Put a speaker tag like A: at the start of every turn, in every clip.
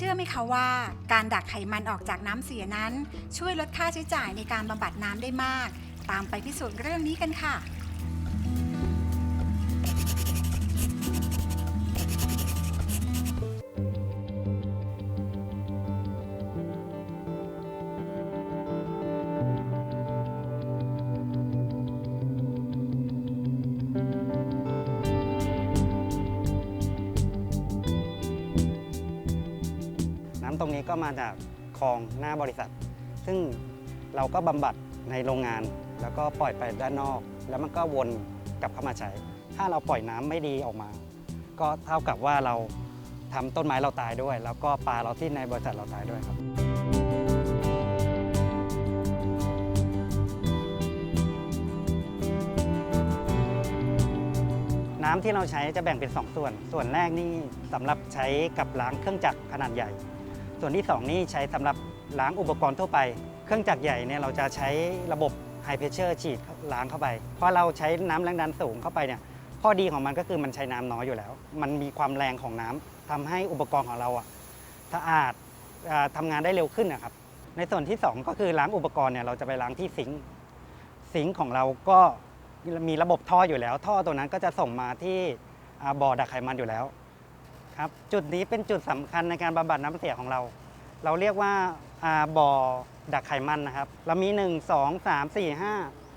A: ชื่อไหมคะว่า การดักไขมันออกจากน้ำเสียนั้น ช่วยลดค่าใช้จ่ายในการบำบัดน้ำได้มาก ตามไปพิสูจน์เรื่องนี้กันค่ะ
B: น้ำตรงนี้ก็มาจากคลองหน้าบริษัท ซึ่งเราก็บำบัดในโรงงาน แล้วก็ปล่อยไปด้านนอก แล้วมันก็วนกลับเข้ามาใช้ ถ้าเราปล่อยน้ำไม่ดีออกมา ก็เท่ากับว่าเราทำต้นไม้เราตายด้วย แล้วก็ปลาเราที่ในบริษัทเราตายด้วยครับน้ำที่เราใช้จะแบ่งเป็น 2 ส่วน ส่วนแรกนี่สำหรับใช้กับล้างเครื่องจักรขนาดใหญ่ ส่วนที่ 2 นี่ใช้สำหรับล้างอุปกรณ์ทั่วไป เครื่องจักรใหญ่เนี่ยเราจะใช้ระบบไฮเพรสเชอร์ฉีดล้างเข้าไป เพราะเราใช้น้ำแรงดันสูงเข้าไปเนี่ยข้อดีของมันก็คือมันใช้น้ำน้อยอยู่แล้ว มันมีความแรงของน้ำทำให้อุปกรณ์ของเราอะสะอาดอ่าทำงานได้เร็วขึ้นนะครับ ในส่วนที่ 2 ก็คือล้างอุปกรณ์เนี่ยเราจะไปล้างที่ซิงค์ซิงค์ของเราก็มีระบบท่ออยู่แล้ว ท่อตัวนั้นก็จะส่งมาที่บ่อดักไขมันอยู่แล้ว ครับจุดนี้เป็นจุดสำคัญในการบำบัดน้ำเสียของเรา เราเรียกว่าบ่อดักไขมันนะครับ เรามี 1 2 3 4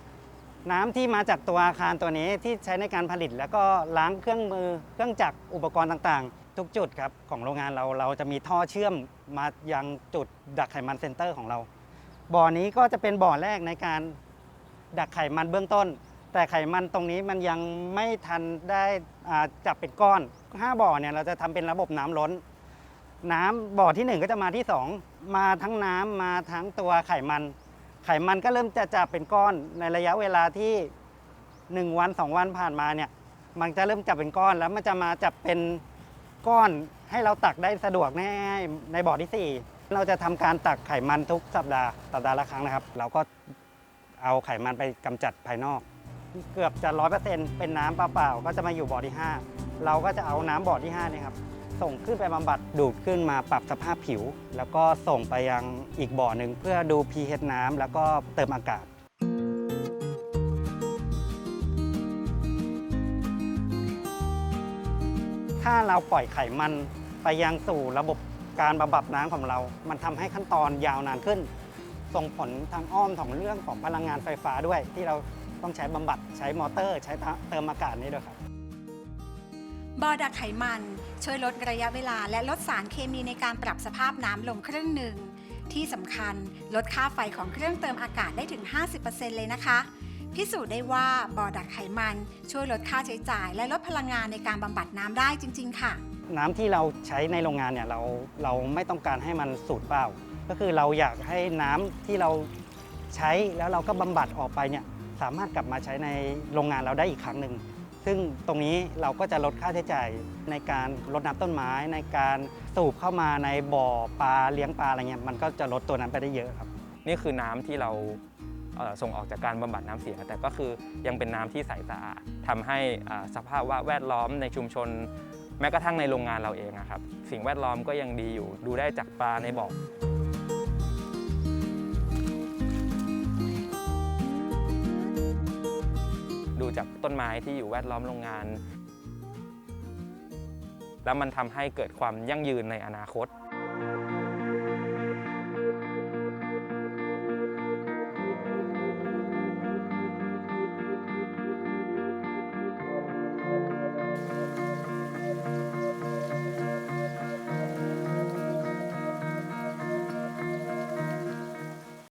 B: 5 น้ำที่มาจากตัวอาคารตัวนี้ที่ใช้ในการผลิต แล้วก็ล้างเครื่องมือเครื่องจักรอุปกรณ์ต่างๆ ทุกจุดครับของโรงงานเราเราจะมีท่อเชื่อมมายังจุดดักไขมันเซ็นเตอร์ของเรา บ่อนี้ก็จะเป็นบ่อแรกในการดักไขมันเบื้องต้น แต่ไขมันตรงนี้มันยังไม่ทันได้จับเป็นก้อน 5 บ่อเนี่ยเราจะทำเป็นระบบน้ำล้น น้ำบ่อทีหนึ่1 ก็จะมาที่ 2 มาทั้งน้ำมาทั้งตัวไขมัน ไขมันก็เริ่มจะจับเป็นก้อนในระยะเวลาที่ 1 วัน 2 วันผ่านมาเนี่ยมันจะเริ่มจับเป็นก้อนแล้วมันจะมาจับเป็นก้อนให้เราตักได้สะดวกง่ายในบ่อที่ 4 เราจะทำการตักไขมันทุกสัปดาห์สัปดาห์ละครั้งนะครับ เราก็เอาไขมันไปกำจัดภายนอก เกือบจะร้อยเปอร์เซ็นต์เป็นน้ำเปล่าๆก็จะมาอยู่บ่อที่ 5 เราก็จะเอาน้ำบ่อที่5เนี่ยครับส่งขึ้นไปบำบัดดูดขึ้นมาปรับสภาพผิว แล้วก็ส่งไปยังอีกบ่อหนึ่งเพื่อดู pH น้ำแล้วก็เติมอากาศถ้าเราปล่อยไขมันไปยังสู่ระบบการบำบัดน้ำของเรา มันทำให้ขั้นตอนยาวนานขึ้น ส่งผลทางอ้อมของเรื่องของพลังงานไฟฟ้าด้วยที่เรา ต้องใช้บำบัดใช้มอเตอร์ ใช้เติมอากาศนี่ด้วยครับ
A: บ่อดักไขมัน ช่วยลดระยะเวลาและลดสารเคมีในการปรับสภาพน้ำลงครึ่งหนึ่ง ที่สำคัญลดค่าไฟของเครื่องเติมอากาศได้ถึง 50%เลยนะคะ พิสูจน์ได้ว่าบ่อดักไขมัน ช่วยลดค่าใช้จ่าย และลดพลังงานในการบำบัดน้ำได้จริง ๆ ค่ะ
B: น้ำที่เราใช้ในโรงงานเนี่ยเราเราไม่ต้องการให้มันสูญเปล่า ก็คือเราอยากให้น้ำที่เราใช้แล้วเราก็บำบัดออกไปเนี่ย สามารถกลับมาใช้ในโรงงานเราได้อีกครั้งหนึ่ง ซึ่งตรงนี้เราก็จะลดค่าใช้จ่ายในการรดน้ำต้นไม้ ในการสูบเข้ามาในบ่อปลาเลี้ยงปลาอะไรเงี้ยมันก็จะลดตัวนั้นไปได้เยอะครับ
C: นี่คือน้ำที่เราเอ่อส่งออกจากการบำบัดน้ำเสีย แต่ก็คือยังเป็นน้ำที่ใสสะอาดทำให้อ่าสภาพแวดล้อมในชุมชน แม้กระทั่งในโรงงานเราเองนะครับ สิ่งแวดล้อมก็ยังดีอยู่ ดูได้จากปลาในบ่อ จากต้นไม้ที่อยู่แวดล้อมโรงงาน แล้วมันทำให้เกิดความยั่งยืนในอนาคต